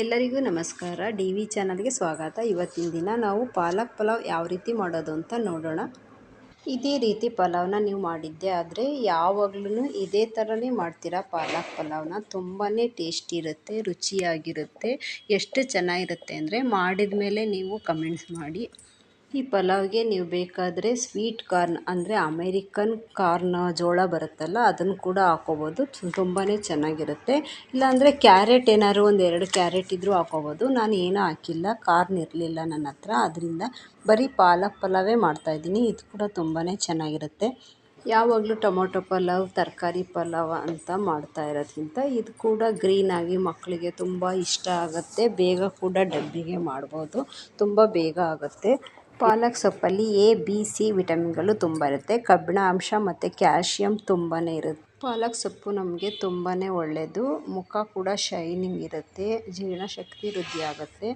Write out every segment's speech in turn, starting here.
ಎಲ್ಲರಿಗೂ ನಮಸ್ಕಾರ. D V ಚಾನಲ್ಗೆ ಸ್ವಾಗತ. ಇವತ್ತಿನ ದಿನ ನಾವು ಪಾಲಕ್ ಪಲಾವ್ ಯಾವ ರೀತಿ ಮಾಡೋದು ಅಂತ ನೋಡೋಣ. ಇದೇ ರೀತಿ ಪಲಾವ್ನ ನೀವು ಮಾಡಿದ್ದೆ ಆದರೆ ಯಾವಾಗಲೂ ಇದೇ ಥರನೇ ಮಾಡ್ತೀರಾ ಪಾಲಕ್ ಪಲಾವ್ನ. ತುಂಬಾ ಟೇಸ್ಟಿ ಇರುತ್ತೆ, ರುಚಿಯಾಗಿರುತ್ತೆ, ಎಷ್ಟು ಚೆನ್ನಾಗಿರುತ್ತೆ ಅಂದರೆ ಮಾಡಿದ ಮೇಲೆ ನೀವು ಕಮೆಂಟ್ಸ್ ಮಾಡಿ. ಈ ಪಲಾವ್ಗೆ ನೀವು ಬೇಕಾದರೆ ಸ್ವೀಟ್ ಕಾರ್ನ್, ಅಂದರೆ ಅಮೇರಿಕನ್ ಕಾರ್ನ್ ಜೋಳ ಬರುತ್ತಲ್ಲ, ಅದನ್ನು ಕೂಡ ಹಾಕೋಬೋದು. ತುಂಬಾ ಚೆನ್ನಾಗಿರುತ್ತೆ. ಇಲ್ಲಾಂದರೆ ಕ್ಯಾರೆಟ್ ಏನಾದ್ರು ಒಂದು ಎರಡು ಕ್ಯಾರೆಟ್ ಇದ್ದರೂ ಹಾಕೋಬೋದು. ನಾನು ಏನೂ ಹಾಕಿಲ್ಲ, ಕಾರ್ನ್ ಇರಲಿಲ್ಲ ನನ್ನ ಹತ್ರ. ಅದರಿಂದ ಬರೀ ಪಾಲಕ್ ಪಲಾವೇ ಮಾಡ್ತಾಯಿದ್ದೀನಿ ಇದು ಕೂಡ ತುಂಬಾ ಚೆನ್ನಾಗಿರುತ್ತೆ. ಯಾವಾಗಲೂ ಟೊಮೊಟೊ ಪಲಾವ್, ತರಕಾರಿ ಪಲಾವ್ ಅಂತ ಮಾಡ್ತಾ ಇರೋದಕ್ಕಿಂತ ಇದು ಕೂಡ ಗ್ರೀನಾಗಿ ಮಕ್ಕಳಿಗೆ ತುಂಬ ಇಷ್ಟ ಆಗುತ್ತೆ. ಬೇಗ ಕೂಡ ಡಬ್ಬಿಗೆ ಮಾಡ್ಬೋದು. ತುಂಬ ಬೇಗ ಆಗುತ್ತೆ. ಪಾಲಕ್ ಸೊಪ್ಪಲ್ಲಿ ಎ, ಬಿ, ಸಿ ವಿಟಮಿನ್ಗಳು ತುಂಬ ಇರುತ್ತೆ ಕಬ್ಬಿಣ ಅಂಶ ಮತ್ತು ಕ್ಯಾಲ್ಶಿಯಂ ತುಂಬಾ ಇರುತ್ತೆ. ಪಾಲಕ್ ಸೊಪ್ಪು ನಮಗೆ ತುಂಬಾ ಒಳ್ಳೆಯದು ಮುಖ ಕೂಡ ಶೈನಿಂಗ್ ಇರುತ್ತೆ. ಜೀರ್ಣಶಕ್ತಿ ವೃದ್ಧಿ ಆಗುತ್ತೆ.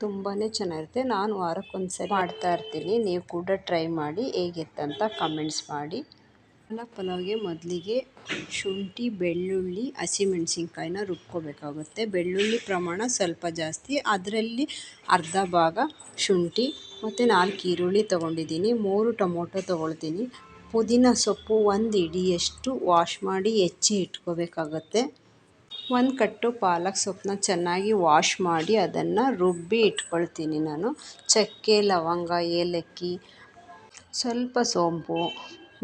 ತುಂಬಾ ಚೆನ್ನಾಗಿರುತ್ತೆ. ನಾನು ವಾರಕ್ಕೊಂದ್ಸರಿ ಮಾಡ್ತಾ ಇರ್ತೀನಿ. ನೀವು ಕೂಡ ಟ್ರೈ ಮಾಡಿ. ಹೇಗಿತ್ತಂತ ಕಮೆಂಟ್ಸ್ ಮಾಡಿ. ಪಾಲಕ್ ಪಲಾವ್ಗೆ ಮೊದಲಿಗೆ ಶುಂಠಿ, ಬೆಳ್ಳುಳ್ಳಿ, ಹಸಿಮೆಣಸಿನ್ಕಾಯಿನ ರುಬ್ಕೋಬೇಕಾಗುತ್ತೆ. ಬೆಳ್ಳುಳ್ಳಿ ಪ್ರಮಾಣ ಸ್ವಲ್ಪ ಜಾಸ್ತಿ. ಅದರಲ್ಲಿ ಅರ್ಧ ಭಾಗ ಶುಂಠಿ ಮತ್ತು ನಾಲ್ಕು ಈರುಳ್ಳಿ ತೊಗೊಂಡಿದ್ದೀನಿ. ಮೂರು ಟೊಮೊಟೊ ತೊಗೊಳ್ತೀನಿ. ಪುದೀನ ಸೊಪ್ಪು ಒಂದು ಇಡಿಯಷ್ಟು ವಾಶ್ ಮಾಡಿ ಹೆಚ್ಚಿ ಇಟ್ಕೋಬೇಕಾಗತ್ತೆ. ಒಂದು ಕಟ್ಟು ಪಾಲಕ್ ಸೊಪ್ಪನ್ನ ಚೆನ್ನಾಗಿ ವಾಶ್ ಮಾಡಿ ಅದನ್ನು ರುಬ್ಬಿ ಇಟ್ಕೊಳ್ತೀನಿ ನಾನು. ಚಕ್ಕೆ, ಲವಂಗ, ಏಲಕ್ಕಿ, ಸ್ವಲ್ಪ ಸೋಂಪು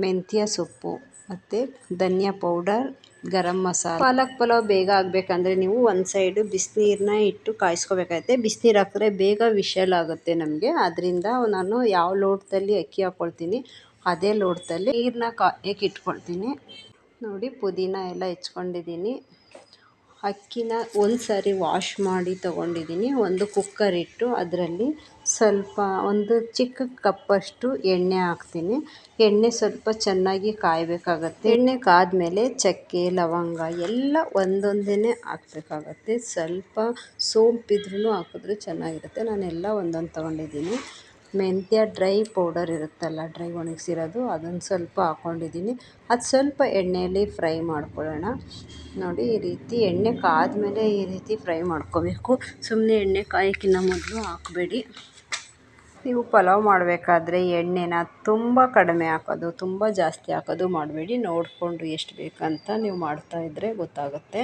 ಮೆಂತ್ಯ ಸೊಪ್ಪು ಮತ್ತು ಧನಿಯಾ ಪೌಡರ್, ಗರಂ ಮಸಾಲ. ಪಾಲಕ್ ಪಲಾವ್ ಬೇಗ ಆಗಬೇಕಂದ್ರೆ ನೀವು ಒಂದು ಸೈಡು ಬಿಸಿನೀರನ್ನ ಇಟ್ಟು ಕಾಯಿಸ್ಕೋಬೇಕಾಗುತ್ತೆ. ಬಿಸಿನೀರು ಹಾಕಿದ್ರೆ ಬೇಗ ವಿಷಲ್ ಆಗುತ್ತೆ ನಮಗೆ. ಅದರಿಂದ ನಾನು ಯಾವ ಲೋಟದಲ್ಲಿ ಅಕ್ಕಿ ಹಾಕ್ಕೊಳ್ತೀನಿ ಅದೇ ಲೋಟದಲ್ಲಿ ನೀರನ್ನ ಕಾಯಕ್ಕೆ ಇಟ್ಕೊಳ್ತೀನಿ. ನೋಡಿ, ಪುದೀನ ಎಲ್ಲ ಹೆಚ್ಕೊಂಡಿದ್ದೀನಿ. ಅಕ್ಕಿನ ಒಂದು ಸಾರಿ ವಾಶ್ ಮಾಡಿ ತೊಗೊಂಡಿದ್ದೀನಿ ಒಂದು ಕುಕ್ಕರ್ ಇಟ್ಟು ಅದರಲ್ಲಿ ಸ್ವಲ್ಪ ಒಂದು ಚಿಕ್ಕ ಕಪ್ಪಷ್ಟು ಎಣ್ಣೆ ಹಾಕ್ತೀನಿ. ಎಣ್ಣೆ ಸ್ವಲ್ಪ ಚೆನ್ನಾಗಿ ಕಾಯಬೇಕಾಗತ್ತೆ. ಎಣ್ಣೆ ಕಾದಮೇಲೆ ಚಕ್ಕೆ, ಲವಂಗ ಎಲ್ಲ ಒಂದೊಂದೇ ಹಾಕ್ಬೇಕಾಗತ್ತೆ. ಸ್ವಲ್ಪ ಸೋಂಪಿದ್ರೂ ಹಾಕಿದ್ರೆ ಚೆನ್ನಾಗಿರುತ್ತೆ. ನಾನೆಲ್ಲ ಒಂದೊಂದು ತೊಗೊಂಡಿದ್ದೀನಿ ಮೆಂತ್ಯ ಡ್ರೈ ಪೌಡರ್ ಇರುತ್ತಲ್ಲ, ಡ್ರೈ ಒಣಗಿಸಿರೋದು, ಅದನ್ನು ಸ್ವಲ್ಪ ಹಾಕ್ಕೊಂಡಿದ್ದೀನಿ ಅದು ಸ್ವಲ್ಪ ಎಣ್ಣೆಯಲ್ಲಿ ಫ್ರೈ ಮಾಡ್ಕೊಳ್ಳೋಣ. ನೋಡಿ, ಈ ರೀತಿ ಎಣ್ಣೆ ಕಾದ್ಮೇಲೆ ಈ ರೀತಿ ಫ್ರೈ ಮಾಡ್ಕೋಬೇಕು. ಸುಮ್ಮನೆ ಎಣ್ಣೆ ಕಾಯೋಕ್ಕಿಂತ ಮೊದಲು ಹಾಕಬೇಡಿ. ನೀವು ಪಲಾವ್ ಮಾಡಬೇಕಾದ್ರೆ ಎಣ್ಣೆನ ತುಂಬ ಕಡಿಮೆ ಹಾಕೋದು, ತುಂಬ ಜಾಸ್ತಿ ಹಾಕೋದು ಮಾಡಬೇಡಿ. ನೋಡಿಕೊಂಡು ಎಷ್ಟು ಬೇಕಂತ ನೀವು ಮಾಡ್ತಾಯಿದ್ರೆ ಗೊತ್ತಾಗುತ್ತೆ.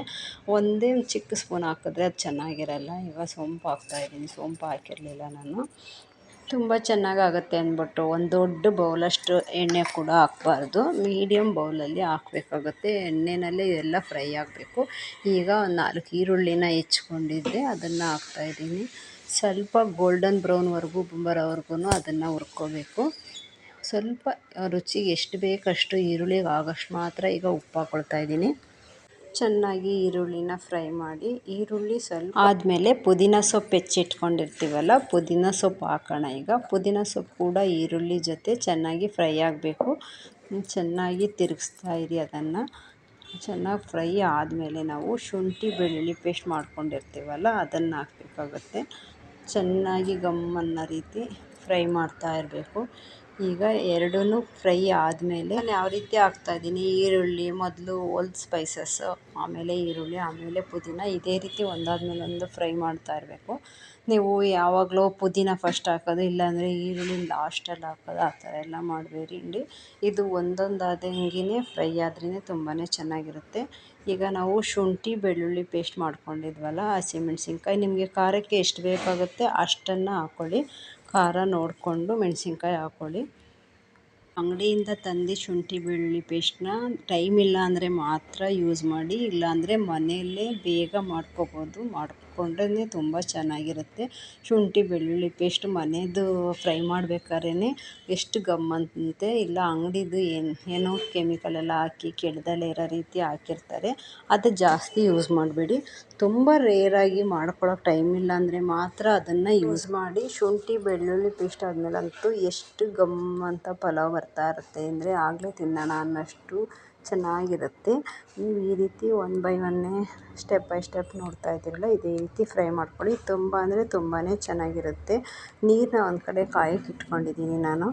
ಒಂದೇ ಚಿಕ್ಕ ಸ್ಪೂನ್ ಹಾಕಿದ್ರೆ ಅದು ಚೆನ್ನಾಗಿರಲ್ಲ. ಈಗ ಸೋಂಪು ಹಾಕ್ತಾಯಿದ್ದೀನಿ ಸೋಂಪು ಹಾಕಿರಲಿಲ್ಲ ನಾನು. ತುಂಬ ಚೆನ್ನಾಗಾಗುತ್ತೆ ಅಂದ್ಬಿಟ್ಟು ಒಂದು ದೊಡ್ಡ ಬೌಲಷ್ಟು ಎಣ್ಣೆ ಕೂಡ ಹಾಕ್ಬಾರ್ದು. ಮೀಡಿಯಮ್ ಬೌಲಲ್ಲಿ ಹಾಕಬೇಕಾಗುತ್ತೆ. ಎಣ್ಣೆಯಲ್ಲೇ ಇದೆಲ್ಲ ಫ್ರೈ ಆಗಬೇಕು. ಈಗ ಒಂದು ನಾಲ್ಕು ಈರುಳ್ಳಿನ ಹೆಚ್ಕೊಂಡಿದ್ದೆ, ಅದನ್ನು ಹಾಕ್ತಾಯಿದ್ದೀನಿ ಸ್ವಲ್ಪ ಗೋಲ್ಡನ್ ಬ್ರೌನ್ವರೆಗೂ ಬರೋವರೆಗೂ ಅದನ್ನು ಹುರ್ಕೋಬೇಕು. ಸ್ವಲ್ಪ ರುಚಿಗೆ ಎಷ್ಟು ಬೇಕಷ್ಟು ಈರುಳ್ಳಿಗೆ ಆಗೋಷ್ಟು ಮಾತ್ರ ಈಗ ಉಪ್ಪು ಹಾಕ್ಕೊಳ್ತಾ ಇದ್ದೀನಿ. ಚೆನ್ನಾಗಿ ಈರುಳ್ಳಿನ ಫ್ರೈ ಮಾಡಿ, ಈರುಳ್ಳಿ ಸ್ವಲ್ಪ ಆದಮೇಲೆ ಪುದೀನ ಸೊಪ್ಪು ಹೆಚ್ಚಿಟ್ಕೊಂಡಿರ್ತೀವಲ್ಲ, ಪುದೀನ ಸೊಪ್ಪು ಹಾಕೋಣ. ಈಗ ಪುದೀನ ಸೊಪ್ಪು ಕೂಡ ಈರುಳ್ಳಿ ಜೊತೆ ಚೆನ್ನಾಗಿ ಫ್ರೈ ಆಗಬೇಕು. ಚೆನ್ನಾಗಿ ತಿರುಗಿಸ್ತಾ ಇರಿ ಅದನ್ನು. ಚೆನ್ನಾಗಿ ಫ್ರೈ ಆದಮೇಲೆ ನಾವು ಶುಂಠಿ, ಬೆಳ್ಳುಳ್ಳಿ ಪೇಸ್ಟ್ ಮಾಡ್ಕೊಂಡಿರ್ತೀವಲ್ಲ, ಅದನ್ನು ಹಾಕಬೇಕಾಗತ್ತೆ. ಚೆನ್ನಾಗಿ ಗಮ್ಮನ್ನ ರೀತಿ ಫ್ರೈ ಮಾಡ್ತಾ ಇರಬೇಕು. ಈಗ ಎರಡೂ ಫ್ರೈ ಆದಮೇಲೆ ನಾನು ಯಾವ ರೀತಿ ಹಾಕ್ತಾಯಿದ್ದೀನಿ ಈರುಳ್ಳಿ, ಮೊದಲು ಓಲ್ಡ್ ಸ್ಪೈಸಸ್ಸು ಆಮೇಲೆ ಈರುಳ್ಳಿ, ಆಮೇಲೆ ಪುದೀನ ಇದೇ ರೀತಿ ಒಂದಾದ್ಮೇಲೆ ಒಂದು ಫ್ರೈ ಮಾಡ್ತಾ ಇರಬೇಕು. ನೀವು ಯಾವಾಗಲೂ ಪುದೀನ ಫಸ್ಟ್ ಹಾಕೋದು, ಇಲ್ಲಾಂದರೆ ಈರುಳ್ಳಿ ಲಾಸ್ಟಲ್ಲಿ ಹಾಕೋದು, ಆ ಥರ ಎಲ್ಲ ಮಾಡಬೇಡಿ. ಇದು ಒಂದೊಂದಾದಂಗೆ ಫ್ರೈ ಆದ್ರೇ ತುಂಬಾ ಚೆನ್ನಾಗಿರುತ್ತೆ. ಈಗ ನಾವು ಶುಂಠಿ, ಬೆಳ್ಳುಳ್ಳಿ ಪೇಸ್ಟ್ ಮಾಡ್ಕೊಂಡಿದ್ವಲ್ಲ, ಹಸಿಮೆಣ್ಸಿನ್ಕಾಯಿ, ನಿಮಗೆ ಖಾರಕ್ಕೆ ಎಷ್ಟು ಬೇಕಾಗುತ್ತೆ ಅಷ್ಟನ್ನು ಹಾಕ್ಕೊಳ್ಳಿ ಖಾರ ನೋಡಿಕೊಂಡು ಮೆಣಸಿನ್ಕಾಯಿ ಹಾಕ್ಕೊಳ್ಳಿ ಅಂಗಡಿಯಿಂದ ತಂದು ಶುಂಠಿ, ಬೆಳ್ಳುಳ್ಳಿ ಪೇಸ್ಟನ್ನ ಟೈಮ್ ಇಲ್ಲ ಅಂದರೆ ಮಾತ್ರ ಯೂಸ್ ಮಾಡಿ, ಇಲ್ಲಾಂದರೆ ಮನೆಯಲ್ಲೇ ಬೇಗ ಮಾಡ್ಕೊಬೋದು ಮಾಡಿಕೊಂಡ್ರೆ ತುಂಬ ಚೆನ್ನಾಗಿರುತ್ತೆ. ಶುಂಠಿ, ಬೆಳ್ಳುಳ್ಳಿ ಪೇಸ್ಟ್ ಮನೆಯದು ಫ್ರೈ ಮಾಡ್ಬೇಕಾದ್ರೇ ಎಷ್ಟು ಘಮ್ ಇಲ್ಲ ಅಂಗಡಿದು ಏನು, ಏನೋ ಕೆಮಿಕಲ್ ಎಲ್ಲ ಹಾಕಿ ಕೆಡ್ದಲ್ಲೇ ಇರೋ ರೀತಿ ಹಾಕಿರ್ತಾರೆ. ಅದು ಜಾಸ್ತಿ ಯೂಸ್ ಮಾಡಬೇಡಿ. ತುಂಬ ರೇರಾಗಿ ಮಾಡ್ಕೊಳ್ಳೋಕೆ ಟೈಮ್ ಇಲ್ಲ ಅಂದರೆ ಮಾತ್ರ ಅದನ್ನು ಯೂಸ್ ಮಾಡಿ ಶುಂಠಿ, ಬೆಳ್ಳುಳ್ಳಿ ಪೇಸ್ಟ್ ಆದಮೇಲಂತೂ ಎಷ್ಟು ಘಮ್ ಅಂತ ಪಲಾವ್ ಬರ್ತಾ ಇರುತ್ತೆ. ಅಂದರೆ ಆಗಲೇ ತಿನ್ನೋಣ ಅನ್ನೋಷ್ಟು ಚೆನ್ನಾಗಿರುತ್ತೆ. ನೀವು ಈ ರೀತಿ ಒನ್ ಬೈ ಒನ್ನೇ ಸ್ಟೆಪ್ ಬೈ ಸ್ಟೆಪ್ ನೋಡ್ತಾ ಇದ್ದೀರಲ್ಲ, ಇದೇ ರೀತಿ ಫ್ರೈ ಮಾಡ್ಕೊಳ್ಳಿ. ತುಂಬ ಅಂದರೆ ತುಂಬಾ ಚೆನ್ನಾಗಿರುತ್ತೆ. ನೀರನ್ನ ಒಂದು ಕಡೆ ಕಾಯಕ್ಕೆ ಇಟ್ಕೊಂಡಿದ್ದೀನಿ ನಾನು.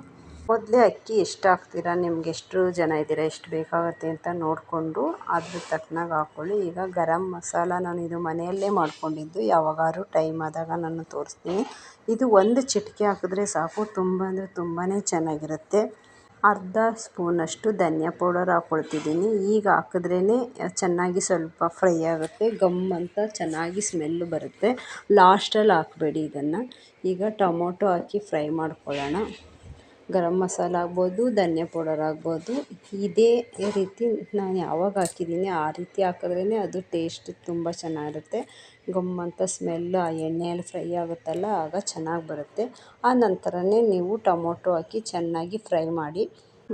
ಮೊದಲೇ ಅಕ್ಕಿ ಎಷ್ಟು ಹಾಕ್ತೀರಾ? ನಿಮ್ಗೆ ಎಷ್ಟು ಜನ ಇದ್ದೀರಾ? ಎಷ್ಟು ಬೇಕಾಗುತ್ತೆ ಅಂತ ನೋಡಿಕೊಂಡು ಅದ್ರ ತಕ್ಕನಾಗಿ ಹಾಕ್ಕೊಳ್ಳಿ ಈಗ ಗರಂ ಮಸಾಲ ನಾನು ಇದು ಮನೆಯಲ್ಲೇ ಮಾಡ್ಕೊಂಡಿದ್ದು. ಯಾವಾಗಾದ್ರೂ ಟೈಮ್ ಆದಾಗ ನಾನು ತೋರಿಸ್ತೀನಿ. ಇದು ಒಂದು ಚಿಟಿಕೆ ಹಾಕಿದ್ರೆ ಸಾಕು. ತುಂಬ ಅಂದರೆ ತುಂಬಾ ಚೆನ್ನಾಗಿರುತ್ತೆ. ಅರ್ಧ ಸ್ಪೂನಷ್ಟು ಧನಿಯಾ ಪೌಡರ್ ಹಾಕ್ಕೊಳ್ತಿದ್ದೀನಿ. ಈಗ ಹಾಕಿದ್ರೇ ಚೆನ್ನಾಗಿ ಸ್ವಲ್ಪ ಫ್ರೈ ಆಗುತ್ತೆ ಗಮ್ ಅಂತ ಚೆನ್ನಾಗಿ ಸ್ಮೆಲ್ ಬರುತ್ತೆ. ಲಾಸ್ಟಲ್ಲಿ ಹಾಕಬೇಡಿ ಇದನ್ನು. ಈಗ ಟೊಮೊಟೊ ಹಾಕಿ ಫ್ರೈ ಮಾಡ್ಕೊಳ್ಳೋಣ. ಗರಂ ಮಸಾಲ ಆಗ್ಬೋದು, ಧನಿಯಾ ಪೌಡರ್ ಆಗ್ಬೋದು. ಇದೇ ರೀತಿ ನಾನು ಯಾವಾಗ ಹಾಕಿದ್ದೀನಿ ಆ ರೀತಿ ಹಾಕಿದ್ರೇ ಅದು ಟೇಸ್ಟ್ ತುಂಬ ಚೆನ್ನಾಗಿರುತ್ತೆ. ಗಮ್ ಅಂತ ಸ್ಮೆಲ್ಲು ಆ ಎಣ್ಣೆಯಲ್ಲಿ ಫ್ರೈ ಆಗುತ್ತಲ್ಲ, ಆಗ ಚೆನ್ನಾಗಿ ಬರುತ್ತೆ. ಆ ನಂತರನೇ ನೀವು ಟೊಮೊಟೊ ಹಾಕಿ ಚೆನ್ನಾಗಿ ಫ್ರೈ ಮಾಡಿ.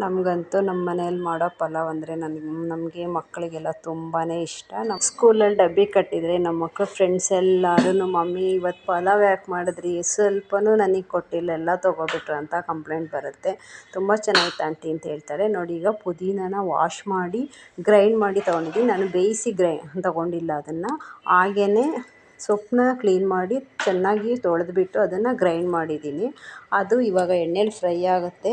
ನಮಗಂತೂ ನಮ್ಮ ಮನೇಲಿ ಮಾಡೋ ಪಲಾವ್ ಅಂದರೆ ನನಗೆ ನಮಗೆ ಮಕ್ಕಳಿಗೆಲ್ಲ ತುಂಬಾ ಇಷ್ಟ. ನಮ್ಮ ಸ್ಕೂಲಲ್ಲಿ ಡಬ್ಬಿ ಕಟ್ಟಿದರೆ ನಮ್ಮ ಮಕ್ಕಳು ಫ್ರೆಂಡ್ಸ್ ಎಲ್ಲರೂ ಮಮ್ಮಿ ಇವತ್ತು ಪಲಾವ್ ಯಾಕೆ ಮಾಡಿದ್ರಿ? ಸ್ವಲ್ಪನೂ ನನಗೆ ಕೊಟ್ಟಿಲ್ಲ, ಎಲ್ಲ ತೊಗೊಬಿಟ್ರು ಅಂತ ಕಂಪ್ಲೇಂಟ್ ಬರುತ್ತೆ. ತುಂಬ ಚೆನ್ನಾಗಿತ್ತು ಆಂಟಿ ಅಂತ ಹೇಳ್ತಾರೆ. ನೋಡಿ, ಈಗ ಪುದೀನಾನ ವಾಶ್ ಮಾಡಿ ಗ್ರೈಂಡ್ ಮಾಡಿ ತೊಗೊಂಡಿದ್ದೀನಿ. ನಾನು ಬೇಯಿಸಿ ಗ್ರೈ, ತೊಗೊಂಡಿಲ್ಲ ಅದನ್ನು. ಹಾಗೆಯೇ ಸೊಪ್ಪನ್ನ ಕ್ಲೀನ್ ಮಾಡಿ, ಚೆನ್ನಾಗಿ ತೊಳೆದ್ಬಿಟ್ಟು ಅದನ್ನು ಗ್ರೈಂಡ್ ಮಾಡಿದ್ದೀನಿ. ಅದು ಇವಾಗ ಎಣ್ಣೆಲಿ ಫ್ರೈ ಆಗುತ್ತೆ.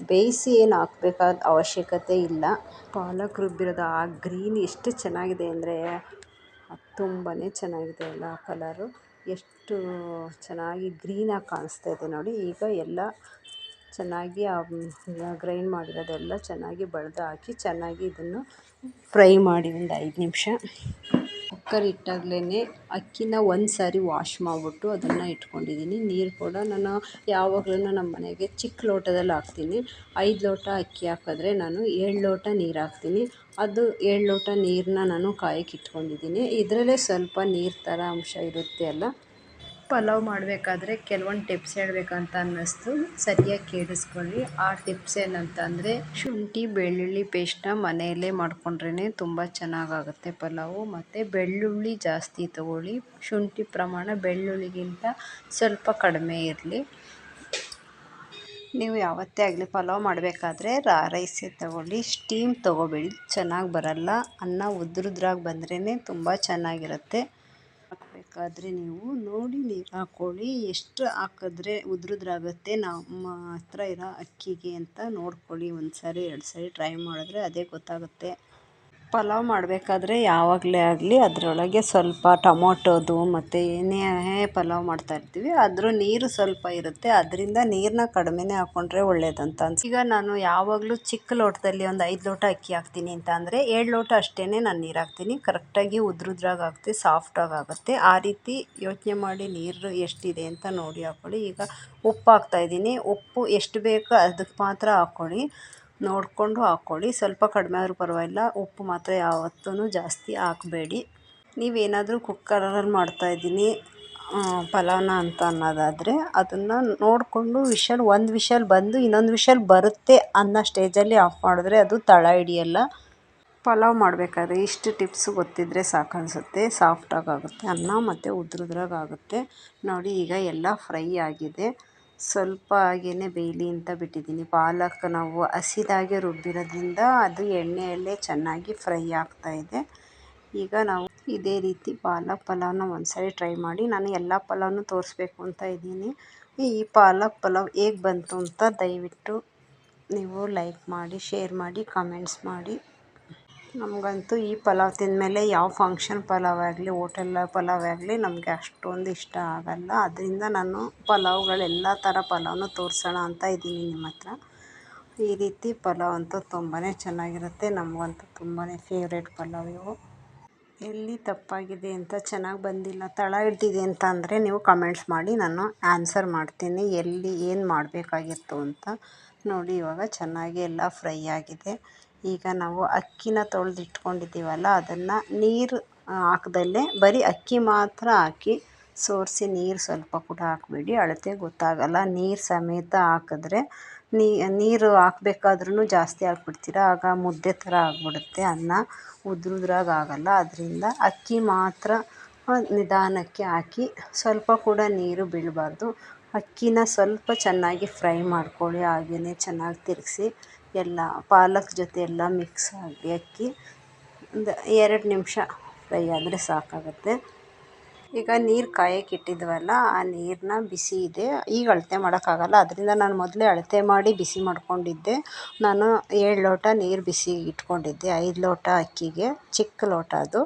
ಬೇಯಿಸಿ ಏನು ಹಾಕ್ಬೇಕಾದ ಅವಶ್ಯಕತೆ ಇಲ್ಲ. ಪಾಲಕ್ ರುಬ್ಬಿರೋದು ಆ ಗ್ರೀನ್ ಎಷ್ಟು ಚೆನ್ನಾಗಿದೆ ಅಂದರೆ ತುಂಬಾ ಚೆನ್ನಾಗಿದೆ ಅಲ್ಲ ಕಲರು. ಎಷ್ಟು ಚೆನ್ನಾಗಿ ಗ್ರೀನಾಗಿ ಕಾಣಿಸ್ತಾ ಇದೆ ನೋಡಿ. ಈಗ ಎಲ್ಲ ಚೆನ್ನಾಗಿ ಗ್ರೈಂಡ್ ಮಾಡಿರೋದೆಲ್ಲ ಚೆನ್ನಾಗಿ ಬಳ್ದು ಹಾಕಿ ಚೆನ್ನಾಗಿ ಇದನ್ನು ಫ್ರೈ ಮಾಡಿ ಒಂದು ಐದು ನಿಮಿಷ. ಕುಕ್ಕರ್ ಇಟ್ಟಾಗ್ಲೇ ಅಕ್ಕಿನ ಒಂದು ಸಾರಿ ವಾಶ್ ಮಾಡಿಬಿಟ್ಟು ಅದನ್ನು ಇಟ್ಕೊಂಡಿದ್ದೀನಿ ನೀರು ಕೂಡ ನಾನು ಯಾವಾಗ್ಲೂ ನಮ್ಮ ಮನೆಗೆ ಚಿಕ್ಕ ಲೋಟದಲ್ಲಿ ಹಾಕ್ತೀನಿ. ಐದು ಲೋಟ ಅಕ್ಕಿ ಹಾಕಿದ್ರೆ ನಾನು ಏಳು ಲೋಟ ನೀರು ಹಾಕ್ತೀನಿ. ಅದು ಏಳು ಲೋಟ ನೀರನ್ನ ನಾನು ಕಾಯಕ್ಕೆ ಇಟ್ಕೊಂಡಿದ್ದೀನಿ ಇದರಲ್ಲೇ ಸ್ವಲ್ಪ ನೀರು ಥರ ಅಂಶ ಇರುತ್ತೆ ಅಲ್ಲ? ಪಲಾವ್ ಮಾಡಬೇಕಾದ್ರೆ ಕೆಲವೊಂದು ಟಿಪ್ಸ್ ಹೇಳಬೇಕಂತ ಅನ್ನಿಸ್ತು. ಸರಿಯಾಗಿ ಕೇಳಿಸ್ಕೊಳ್ಳಿ. ಆ ಟಿಪ್ಸ್ ಏನಂತಂದರೆ, ಶುಂಠಿ, ಬೆಳ್ಳುಳ್ಳಿ ಪೇಸ್ಟ್ನ ಮನೆಯಲ್ಲೇ ಮಾಡ್ಕೊಂಡ್ರೇ ತುಂಬ ಚೆನ್ನಾಗಾಗುತ್ತೆ ಪಲಾವು. ಮತ್ತು ಬೆಳ್ಳುಳ್ಳಿ ಜಾಸ್ತಿ ತಗೊಳ್ಳಿ. ಶುಂಠಿ ಪ್ರಮಾಣ ಬೆಳ್ಳುಳ್ಳಿಗಿಂತ ಸ್ವಲ್ಪ ಕಡಿಮೆ ಇರಲಿ. ನೀವು ಯಾವತ್ತೇ ಆಗಲಿ ಪಲಾವ್ ಮಾಡಬೇಕಾದ್ರೆ ರಾ ರೈಸೇ ತಗೊಳ್ಳಿ. ಸ್ಟೀಮ್ ತೊಗೋಬೇಡಿ. ಚೆನ್ನಾಗಿ ಬರಲ್ಲ. ಅನ್ನ ಉದ್ರುದ್ರಾಗ ಬಂದ್ರೇ ತುಂಬ ಚೆನ್ನಾಗಿರುತ್ತೆ. ಹಾಕಬೇಕಾದ್ರೆ ನೀವು ನೋಡಿ ನೀರು ಹಾಕೊಳ್ಳಿ. ಎಷ್ಟು ಹಾಕಿದ್ರೆ ಉದುರಿದ್ರಾಗತ್ತೆ ನಮ್ಮ ಹತ್ರ ಇರೋ ಅಕ್ಕಿಗೆ ಅಂತ ನೋಡ್ಕೊಳ್ಳಿ. ಒಂದು ಸಾರಿ ಎರಡು ಸಾರಿ ಟ್ರೈ ಮಾಡಿದ್ರೆ ಅದೇ ಗೊತ್ತಾಗುತ್ತೆ. ಪಲಾವ್ ಮಾಡಬೇಕಾದ್ರೆ ಯಾವಾಗಲೇ ಆಗಲಿ ಅದರೊಳಗೆ ಸ್ವಲ್ಪ ಟೊಮೊಟೋದು ಮತ್ತು ಏನೇ ಪಲಾವ್ ಮಾಡ್ತಾಯಿರ್ತೀವಿ ಅದ್ರ ನೀರು ಸ್ವಲ್ಪ ಇರುತ್ತೆ. ಅದರಿಂದ ನೀರನ್ನ ಕಡಿಮೆನೇ ಹಾಕ್ಕೊಂಡ್ರೆ ಒಳ್ಳೆಯದಂತ ಅನ್ಸ್ ಈಗ ನಾನು ಯಾವಾಗಲೂ ಚಿಕ್ಕ ಲೋಟದಲ್ಲಿ ಒಂದು ಐದು ಲೋಟ ಅಕ್ಕಿ ಹಾಕ್ತೀನಿ ಅಂತ ಅಂದರೆ ಏಳು ಲೋಟ ಅಷ್ಟೇ ನಾನು ನೀರು ಹಾಕ್ತೀನಿ. ಕರೆಕ್ಟಾಗಿ ಉದ್ರುದ್ರಾಗ ಆಗುತ್ತೆ ಸಾಫ್ಟಾಗಿ ಆಗುತ್ತೆ. ಆ ರೀತಿ ಯೋಚನೆ ಮಾಡಿ ನೀರು ಎಷ್ಟಿದೆ ಅಂತ ನೋಡಿ ಹಾಕ್ಕೊಳ್ಳಿ ಈಗ ಉಪ್ಪು ಹಾಕ್ತಾಯಿದ್ದೀನಿ ಉಪ್ಪು ಎಷ್ಟು ಬೇಕೋ ಅದಕ್ಕೆ ಮಾತ್ರ ಹಾಕ್ಕೊಳ್ಳಿ ನೋಡಿಕೊಂಡು ಹಾಕ್ಕೊಳ್ಳಿ. ಸ್ವಲ್ಪ ಕಡಿಮೆ ಆದರೂ ಪರವಾಗಿಲ್ಲ. ಉಪ್ಪು ಮಾತ್ರ ಯಾವತ್ತೂ ಜಾಸ್ತಿ ಹಾಕಬೇಡಿ. ನೀವೇನಾದರೂ ಕುಕ್ಕರಲ್ಲಿ ಮಾಡ್ತಾಯಿದ್ದೀನಿ ಪಲಾವ್ನ ಅಂತ ಅನ್ನೋದಾದರೆ ಅದನ್ನು ನೋಡಿಕೊಂಡು ವಿಷಲ್, ಒಂದು ವಿಷಲ್ ಬಂದು ಇನ್ನೊಂದು ವಿಷಲ್ ಬರುತ್ತೆ ಅನ್ನೋ ಸ್ಟೇಜಲ್ಲಿ ಆಫ್ ಮಾಡಿದ್ರೆ ಅದು ತಳ ಹಿಡಿಯಲ್ಲ. ಪಲಾವ್ ಮಾಡಬೇಕಾದ್ರೆ ಇಷ್ಟು ಟಿಪ್ಸ್ ಗೊತ್ತಿದ್ದರೆ ಸಾಕು ಅನಿಸುತ್ತೆ. ಸಾಫ್ಟಾಗಿ ಆಗುತ್ತೆ. ಅನ್ನ ಮತ್ತು ಉದ್ರುದ್ರಾಗಿ ಆಗುತ್ತೆ. ನೋಡಿ ಈಗ ಎಲ್ಲ ಫ್ರೈ ಆಗಿದೆ. ಸ್ವಲ್ಪ ಹಾಗೇನೆ ಬೇಯಲಿ ಅಂತ ಬಿಟ್ಟಿದ್ದೀನಿ. ಪಾಲಕ್ ನಾವು ಹಸಿದಾಗೆ ರುಬ್ಬಿರೋದ್ರಿಂದ ಅದು ಎಣ್ಣೆಯಲ್ಲೇ ಚೆನ್ನಾಗಿ ಫ್ರೈ ಆಗ್ತಾಯಿದೆ ಈಗ ನಾವು ಇದೇ ರೀತಿ ಪಾಲಕ್ ಪಲಾವ್ನ ಒಂದ್ಸರಿ ಟ್ರೈ ಮಾಡಿ. ನಾನು ಎಲ್ಲ ಪಲಾವ್ನು ತೋರಿಸ್ಬೇಕು ಅಂತ ಇದ್ದೀನಿ. ಈ ಪಾಲಕ್ ಪಲಾವ್ ಹೇಗೆ ಬಂತು ಅಂತ ದಯವಿಟ್ಟು ನೀವು ಲೈಕ್ ಮಾಡಿ, ಶೇರ್ ಮಾಡಿ, ಕಮೆಂಟ್ಸ್ ಮಾಡಿ. ನಮಗಂತೂ ಈ ಪಲಾವ್ ತಿಂದಮೇಲೆ ಯಾವ ಫಂಕ್ಷನ್ ಪಲಾವ್ ಆಗಲಿ ಹೋಟೆಲ್ ಪಲಾವ್ ಆಗಲಿ ನಮಗೆ ಅಷ್ಟೊಂದು ಇಷ್ಟ ಆಗಲ್ಲ. ಅದರಿಂದ ನಾನು ಪಲಾವ್ಗಳು ಎಲ್ಲ ಥರ ಪಲಾವ್ನು ತೋರಿಸೋಣ ಅಂತ ಇದ್ದೀನಿ ನಿಮ್ಮ ಹತ್ರ. ಈ ರೀತಿ ಪಲಾವ್ ಅಂತೂ ತುಂಬಾ ಚೆನ್ನಾಗಿರುತ್ತೆ. ನಮಗಂತೂ ತುಂಬಾ ಫೇವ್ರೇಟ್ ಪಲಾವ್ ಇವು. ಎಲ್ಲಿ ತಪ್ಪಾಗಿದೆ ಅಂತ ಚೆನ್ನಾಗಿ ಬಂದಿಲ್ಲ, ತಳ ಹಿಡ್ದಿದೆ ಅಂತ ಅಂದರೆ ನೀವು ಕಮೆಂಟ್ಸ್ ಮಾಡಿ, ನಾನು ಆನ್ಸರ್ ಮಾಡ್ತೀನಿ. ಎಲ್ಲಿ ಏನು ಮಾಡಬೇಕಾಗಿತ್ತು ಅಂತ ನೋಡಿ ಇವಾಗ ಚೆನ್ನಾಗಿ ಎಲ್ಲ ಫ್ರೈ ಆಗಿದೆ. ಈಗ ನಾವು ಅಕ್ಕಿನ ತೊಳ್ದಿಟ್ಕೊಂಡಿದ್ದೀವಲ್ಲ, ಅದನ್ನು ನೀರು ಹಾಕ್ದಲ್ಲೇ ಬರೀ ಅಕ್ಕಿ ಮಾತ್ರ ಹಾಕಿ ಸೋರಿಸಿ ನೀರು ಸ್ವಲ್ಪ ಕೂಡ ಹಾಕಬೇಡಿ. ಅಳತೆ ಗೊತ್ತಾಗಲ್ಲ. ನೀರು ಸಮೇತ ಹಾಕಿದ್ರೆ ನೀರು ಹಾಕ್ಬೇಕಾದ್ರೂ ಜಾಸ್ತಿ ಹಾಕ್ಬಿಡ್ತೀರ ಆಗ ಮುದ್ದೆ ಥರ ಆಗಿಬಿಡುತ್ತೆ. ಅನ್ನ ಉದ್ರುದ್ರಾಗಿ ಆಗಲ್ಲ. ಅದರಿಂದ ಅಕ್ಕಿ ಮಾತ್ರ ನಿಧಾನಕ್ಕೆ ಹಾಕಿ ಸ್ವಲ್ಪ ಕೂಡ ನೀರು ಬೀಳಬಾರ್ದು. ಅಕ್ಕಿನ ಸ್ವಲ್ಪ ಚೆನ್ನಾಗಿ ಫ್ರೈ ಮಾಡ್ಕೊಳ್ಳಿ. ಹಾಗೆಯೇ ಚೆನ್ನಾಗಿ ತಿರುಗಿಸಿ ಎಲ್ಲ ಪಾಲಕ್ ಜೊತೆ ಎಲ್ಲ ಮಿಕ್ಸ್ ಆಗಿ ಅಕ್ಕಿ ಒಂದು ಎರಡು ನಿಮಿಷ ಫ್ರೈ ಆದರೆ ಸಾಕಾಗುತ್ತೆ. ಈಗ ನೀರು ಕಾಯಕ್ಕೆ ಇಟ್ಟಿದ್ವಲ್ಲ, ಆ ನೀರನ್ನ ಬಿಸಿ ಇದೆ. ಈಗ ಅಳತೆ ಮಾಡೋಕ್ಕಾಗಲ್ಲ, ಅದರಿಂದ ನಾನು ಮೊದಲೇ ಅಳತೆ ಮಾಡಿ ಬಿಸಿ ಮಾಡ್ಕೊಂಡಿದ್ದೆ. ನಾನು ಏಳು ಲೋಟ ನೀರು ಬಿಸಿ ಇಟ್ಕೊಂಡಿದ್ದೆ, ಐದು ಲೋಟ ಅಕ್ಕಿಗೆ, ಚಿಕ್ಕ ಲೋಟ ಅದು.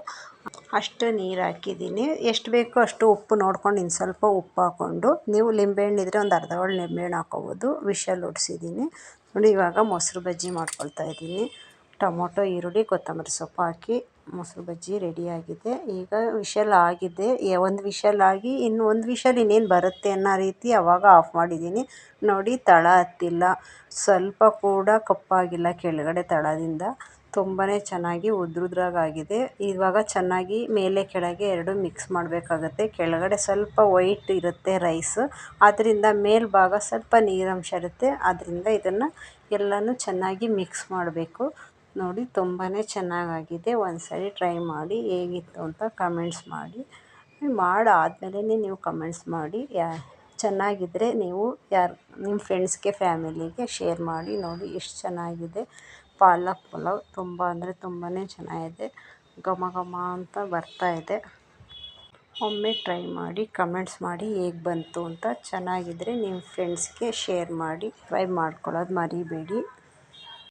ಅಷ್ಟು ನೀರು ಹಾಕಿದ್ದೀನಿ. ಎಷ್ಟು ಬೇಕೋ ಅಷ್ಟು ಉಪ್ಪು ನೋಡ್ಕೊಂಡು ಇನ್ನು ಸ್ವಲ್ಪ ಉಪ್ಪು ಹಾಕ್ಕೊಂಡು ನೀವು ಲಿಂಬೆಹಣ್ಣು ಇದ್ದರೆ ಒಂದು ಅರ್ಧ ಒಳ್ಳೆ ಲಿಂಬೆಹಣ್ಣು ಹಾಕ್ಕೋಬೋದು ವಿಷಲ್ ಹೊಡ್ಸಿದ್ದೀನಿ ನೋಡಿ, ಇವಾಗ ಮೊಸರು ಬಜ್ಜಿ ಮಾಡ್ಕೊಳ್ತಾ ಇದ್ದೀನಿ. ಟೊಮೊಟೊ, ಈರುಳ್ಳಿ, ಕೊತ್ತಂಬರಿ ಸೊಪ್ಪು ಹಾಕಿ ಮೊಸರು ಬಜ್ಜಿ ರೆಡಿಯಾಗಿದೆ ಈಗ ವಿಷಲ್ ಆಗಿದೆ. ಒಂದು ವಿಷಲ್ ಆಗಿ ಇನ್ನು ಒಂದು ವಿಷಲ್ ಇನ್ನೇನು ಬರುತ್ತೆ ಅನ್ನೋ ರೀತಿ ಅವಾಗ ಆಫ್ ಮಾಡಿದ್ದೀನಿ. ನೋಡಿ, ತಳ ಹತ್ತಿಲ್ಲ. ಸ್ವಲ್ಪ ಕೂಡ ಕಪ್ಪಾಗಿಲ್ಲ ಕೆಳಗಡೆ ತಳದಿಂದ. ತುಂಬಾ ಚೆನ್ನಾಗಿ ಉದ್ರುದ್ರಾಗಾಗಿದೆ. ಇವಾಗ ಚೆನ್ನಾಗಿ ಮೇಲೆ ಕೆಳಗೆ ಎರಡು ಮಿಕ್ಸ್ ಮಾಡಬೇಕಾಗುತ್ತೆ. ಕೆಳಗಡೆ ಸ್ವಲ್ಪ ವೈಟ್ ಇರುತ್ತೆ ರೈಸ್ ಅದರಿಂದ ಮೇಲ್ಭಾಗ ಸ್ವಲ್ಪ ನೀರಂಶ ಇರುತ್ತೆ. ಅದರಿಂದ ಇದನ್ನು ಎಲ್ಲನೂ ಚೆನ್ನಾಗಿ ಮಿಕ್ಸ್ ಮಾಡಬೇಕು. ನೋಡಿ ತುಂಬಾ ಚೆನ್ನಾಗಾಗಿದೆ. ಒಂದು ಸರಿ ಟ್ರೈ ಮಾಡಿ ಹೇಗಿತ್ತು ಅಂತ ಕಮೆಂಟ್ಸ್ ಮಾಡಿ. ಮಾಡಾದ್ಮೇಲೆ ನೀವು ಕಮೆಂಟ್ಸ್ ಮಾಡಿ. ಯಾ ಚೆನ್ನಾಗಿದ್ದರೆ ನೀವು ಯಾರು ನಿಮ್ಮ ಫ್ರೆಂಡ್ಸ್ಗೆ ಫ್ಯಾಮಿಲಿಗೆ ಶೇರ್ ಮಾಡಿ. ನೋಡಿ, ಎಷ್ಟು ಚೆನ್ನಾಗಿದೆ. ಪಾಲಕ್ ಪಲಾವ್ ತುಂಬ ಅಂದರೆ ತುಂಬಾ ಚೆನ್ನಾಗಿದೆ. ಘಮ ಘಮ ಅಂತ ಬರ್ತಾಯಿದೆ ಒಮ್ಮೆ ಟ್ರೈ ಮಾಡಿ, ಕಮೆಂಟ್ಸ್ ಮಾಡಿ ಹೇಗೆ ಬಂತು ಅಂತ ಚೆನ್ನಾಗಿದ್ರೆ ನಿಮ್ಮ ಫ್ರೆಂಡ್ಸ್ಗೆ ಶೇರ್ ಮಾಡಿ. ಟ್ರೈ ಮಾಡ್ಕೊಳ್ಳೋದು ಮರಿಬೇಡಿ.